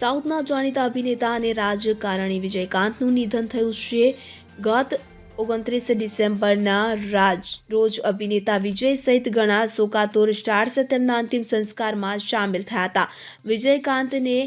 સાઉથના જાણીતા અભિનેતા અને રાજકારણી વિજયકાંતનું નિધન થયું છે. ગત ઓગણત્રીસ ડિસેમ્બરના રાજ રોજ અભિનેતા વિજય સહિત ઘણા શોકાતોર સ્ટાર્સ તેમના અંતિમ સંસ્કારમાં સામેલ થયા હતા. વિજયકાંતને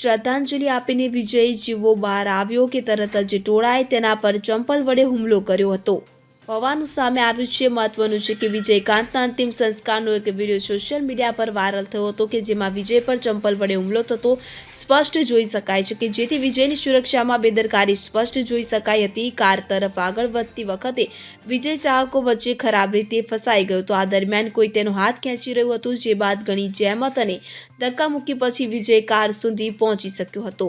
શ્રદ્ધાંજલિ આપીને વિજય જીવો બહાર આવ્યો કે તરત જ ટોળાએ તેના પર ચંપલ વડે હુમલો કર્યો હતો. હોવાનું સામે આવ્યું છે. મહત્વનું છે કે વિજયકાંતના અંતિમ સંસ્કારનો એક વીડિયો સોશિયલ મીડિયા પર વાયરલ થયો હતો કે જેમાં વિજય પર ચંપલ વડે હુમલો થતો સ્પષ્ટ જોઈ શકાય છે કે જેથી વિજયની સુરક્ષામાં બેદરકારી સ્પષ્ટ જોઈ શકાઈ હતી. કાર તરફ આગળ વધતી વખતે વિજય ચાહકો વચ્ચે ખરાબ રીતે ફસાઈ ગયો તો આ દરમિયાન કોઈ તેનો હાથ ખેંચી રહ્યું હતું, જે બાદ ઘણી જહેમત અને ધક્કામુક્કી પછી વિજય કાર સુધી પહોંચી શક્યો હતો.